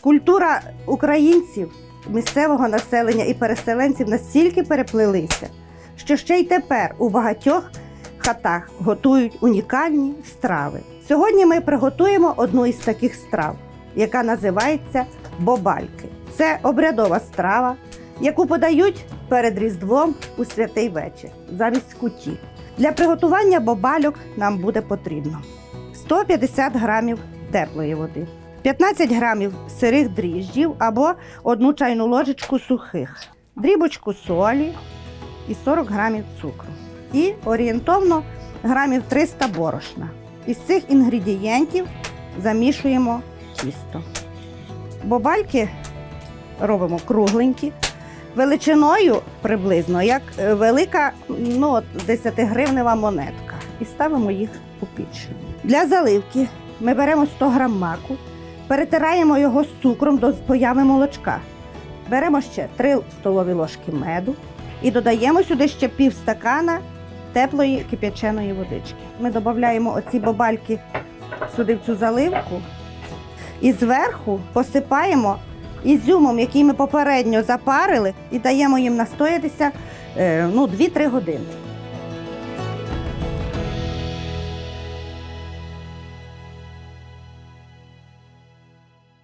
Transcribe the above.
Культура українців, місцевого населення і переселенців настільки переплилися, що ще й тепер у багатьох хатах готують унікальні страви. Сьогодні ми приготуємо одну із таких страв, яка називається бобальки. Це обрядова страва, яку подають перед Різдвом у святий вечір замість куті. Для приготування бобальок нам буде потрібно 150 грамів теплої води, 15 грамів сирих дріжджів або одну чайну ложечку сухих, дрібочку солі і 40 грамів цукру. І орієнтовно грамів 300 борошна. Із цих інгредієнтів замішуємо тісто. Бобальки робимо кругленькі, величиною приблизно, як е, велика ну, 10-гривнева монетка. І ставимо їх у піч. Для заливки ми беремо 100 грам маку, перетираємо його з цукром до появи молочка. Беремо ще 3 столові ложки меду і додаємо сюди ще пів стакана теплої кип'яченої водички. Ми додаємо оці бобальки сюди в цю заливку і зверху посипаємо ізюмом, який ми попередньо запарили, і даємо їм настоятися е, ну, 2-3 години.